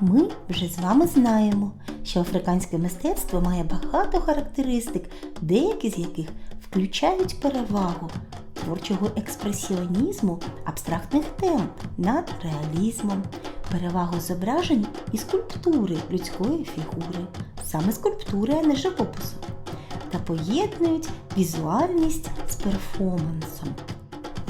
Ми вже з вами знаємо, що африканське мистецтво має багато характеристик, деякі з яких включають перевагу творчого експресіонізму, абстрактних тем над реалізмом, перевагу зображень і скульптури людської фігури, саме скульптури, а не живопису, та поєднують візуальність з перформансом.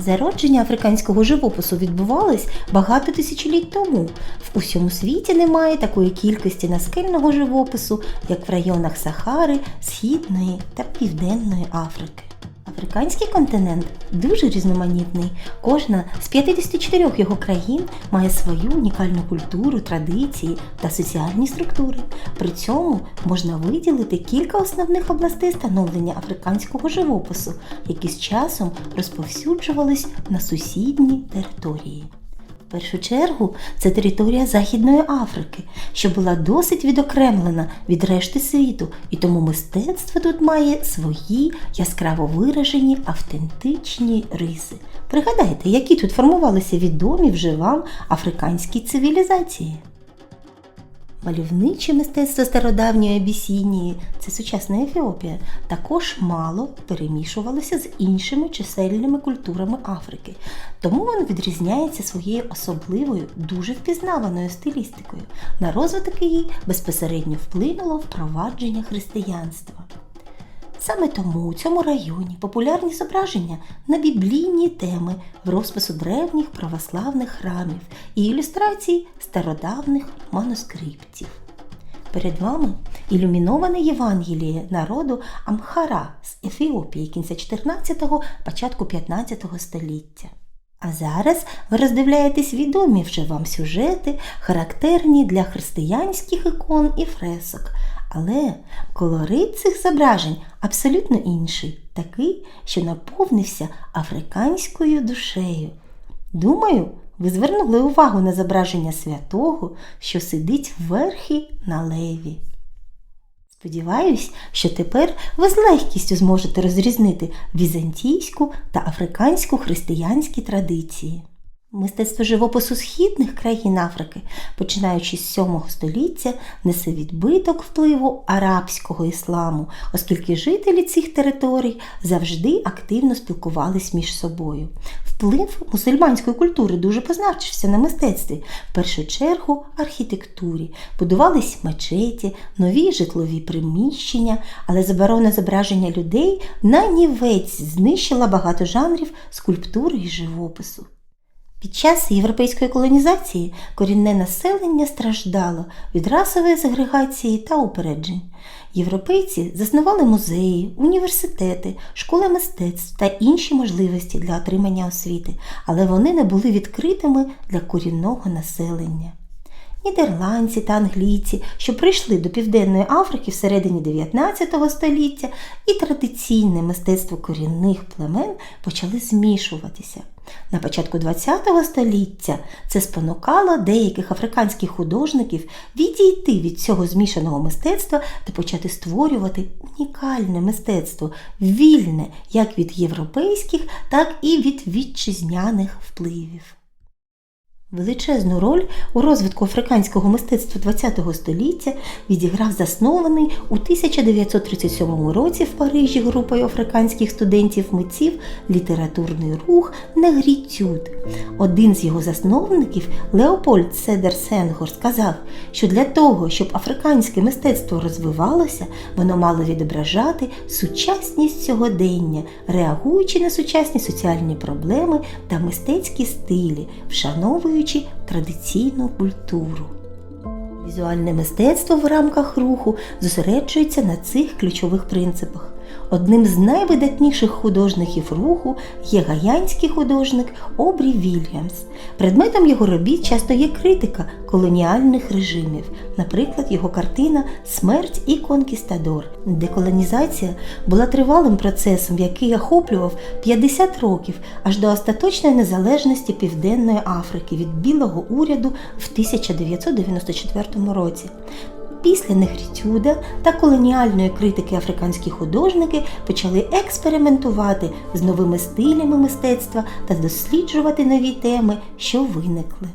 Зародження африканського живопису відбувалось багато тисячоліть тому. В усьому світі немає такої кількості наскельного живопису, як в районах Сахари, Східної та Південної Африки. Африканський континент дуже різноманітний. Кожна з 54 його країн має свою унікальну культуру, традиції та соціальні структури. При цьому можна виділити кілька основних областей становлення африканського живопису, які з часом розповсюджувались на сусідні території. Першу чергу це територія Західної Африки, що була досить відокремлена від решти світу, і тому мистецтво тут має свої яскраво виражені автентичні риси. Пригадайте, які тут формувалися відомі вже вам африканські цивілізації. Мальовниче мистецтво стародавньої Абісінії, це сучасна Ефіопія, також мало перемішувалося з іншими чисельними культурами Африки, тому воно відрізняється своєю особливою, дуже впізнаваною стилістикою. На розвиток її безпосередньо вплинуло впровадження християнства. Саме тому у цьому районі популярні зображення на біблійні теми в розпису древніх православних храмів і ілюстрацій стародавних манускриптів. Перед вами ілюміноване Євангеліє народу Амхара з Ефіопії кінця 14-го, початку 15-го століття. А зараз ви роздивляєтесь відомі вже вам сюжети, характерні для християнських ікон і фресок. Але колорит цих зображень абсолютно інший, такий, що наповнився африканською душею. Думаю, ви звернули увагу на зображення святого, що сидить вверхи на леві. Сподіваюсь, що тепер ви з легкістю зможете розрізнити візантійську та африканську християнські традиції. Мистецтво живопису східних країн Африки, починаючи з 7 століття, несе відбиток впливу арабського ісламу, оскільки жителі цих територій завжди активно спілкувались між собою. Вплив мусульманської культури дуже позначився на мистецтві, в першу чергу архітектурі. Будувались мечеті, нові житлові приміщення, але заборона зображення людей на нівець знищила багато жанрів скульптури і живопису. Під час європейської колонізації корінне населення страждало від расової сегрегації та упереджень. Європейці заснували музеї, університети, школи мистецтв та інші можливості для отримання освіти, але вони не були відкритими для корінного населення. Нідерландці та англійці, що прийшли до Південної Африки всередині 19 століття, і традиційне мистецтво корінних племен почали змішуватися. На початку ХХ століття це спонукало деяких африканських художників відійти від цього змішаного мистецтва та почати створювати унікальне мистецтво, вільне як від європейських, так і від вітчизняних впливів. Величезну роль у розвитку африканського мистецтва ХХ століття відіграв заснований у 1937 році в Парижі групою африканських студентів-митців літературний рух Негрітюд. Один з його засновників, Леопольд Седер Сенгор, сказав, що для того, щоб африканське мистецтво розвивалося, воно мало відображати сучасність сьогодення, реагуючи на сучасні соціальні проблеми та мистецькі стилі, вшановуючи традиційну культуру. Візуальне мистецтво в рамках руху зосереджується на цих ключових принципах. Одним з найвидатніших художників руху є гаянський художник Обрі Вільямс. Предметом його робіт часто є критика колоніальних режимів, наприклад, його картина Смерть і конкістадор. Деколонізація була тривалим процесом, який охоплював 50 років аж до остаточної незалежності Південної Африки від білого уряду в 1994 році. Після Негрітюда та колоніальної критики африканські художники почали експериментувати з новими стилями мистецтва та досліджувати нові теми, що виникли.